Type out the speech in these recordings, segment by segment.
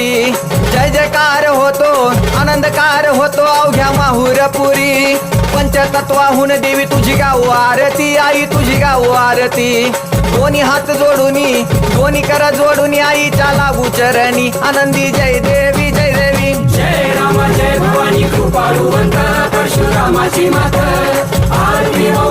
देवळा जय जयकार होतो आनंदकार होतो अवघ्या माहुरपुरी पंचतत्वाहून देवी तुझी गाव आरती आई तुझी गाव आरती। दोन्ही हात जोडूनी दोन्ही कर जोडून आईच्या लागू चरणी। आनंदी जय देवी जय देवी। जय राम जय भवानी कृपाळू परशुरामाची माता। आरती हो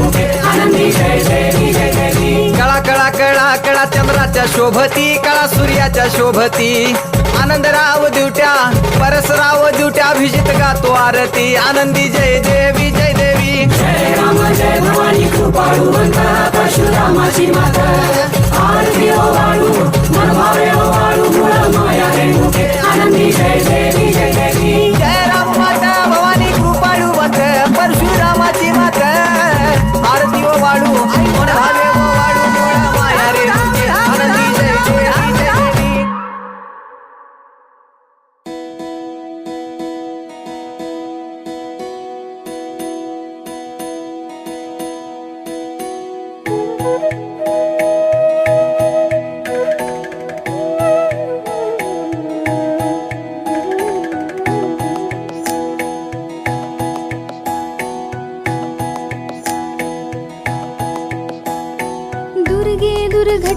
कळा कळा कळा कळा चंद्राच्या शोभती कळा सूर्याच्या शोभती. आनंदराव दिवट्या परसराव दिवट्या अभिजित गातो आरती. आनंदी जय देवी जय देवी. जय राम जय भवानी कृपाळूवंत परशुरामाची माता. आरती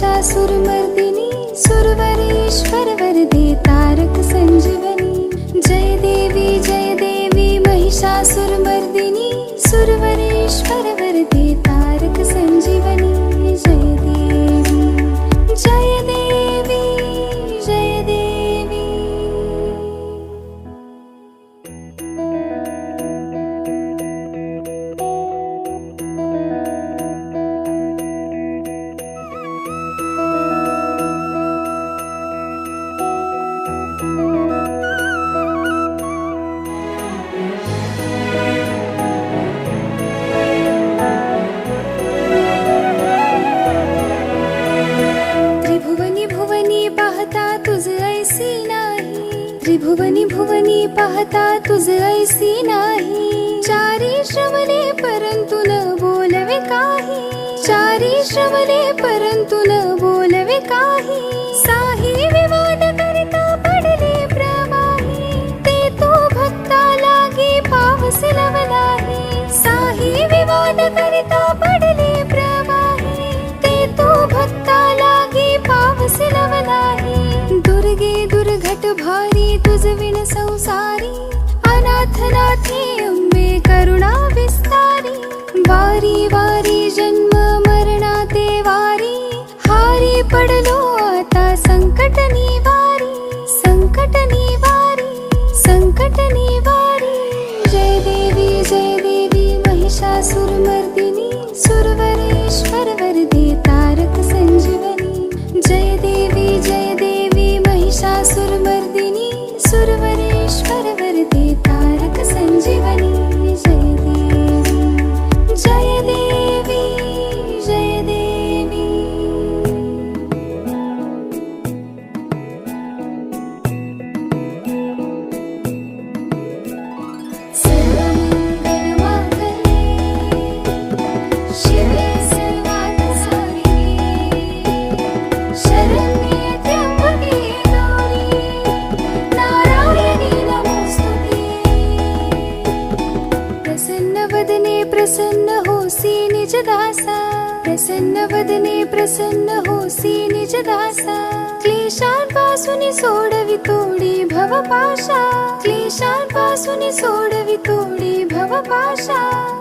सुरवर्दिनी सुरवरेश्वर तारक भुवनी त्रिभुवनी भुवनी पाहता तुझ ऐसी नाही. चारी श्रवणे परंतु न बोलवे काही. चारी श्रवणे परंतु न बोलवे काही. साही विवाद करता पडले प्रवाही. ते तो भक्ता लागे पावस लवलाही. साही विवाद करता पडले प्रवाही. ते तो भक्ता लागे पावस लवलाही. दुर्गे दुर्घट भारी तुझविण संसारी अनाथनाथी अंबे करुणा विस्तारी वारी वारी जन्म मरणा ते वारी हारी पडलो आता संकट प्रसन्न वदने प्रसन्न होसी निज दासा क्लेशांपासून सोडवी तोडी भवपाशा। क्लेशांपासून सोडवी तोडी भवपाशा।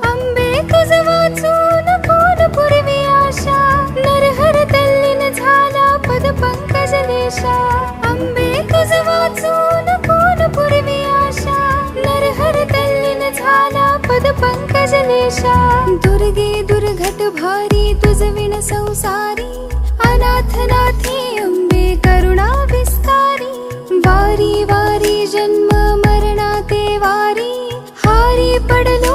अंबे तुझ वाचून कोण पूर्वी आशा। नरहर तल्लीन झाला पद पंकज लेशा अंबे तुझ वाचून कोण पूर्वी आशा। नरहर तल्लीन झाला पद पंकज लेशा दुर्गे घट भारी तुझ विण संसारी अनाथ नाथे अंबे करुणा विस्तारी वारी वारी जन्म मरणा ते वारी हारी पडले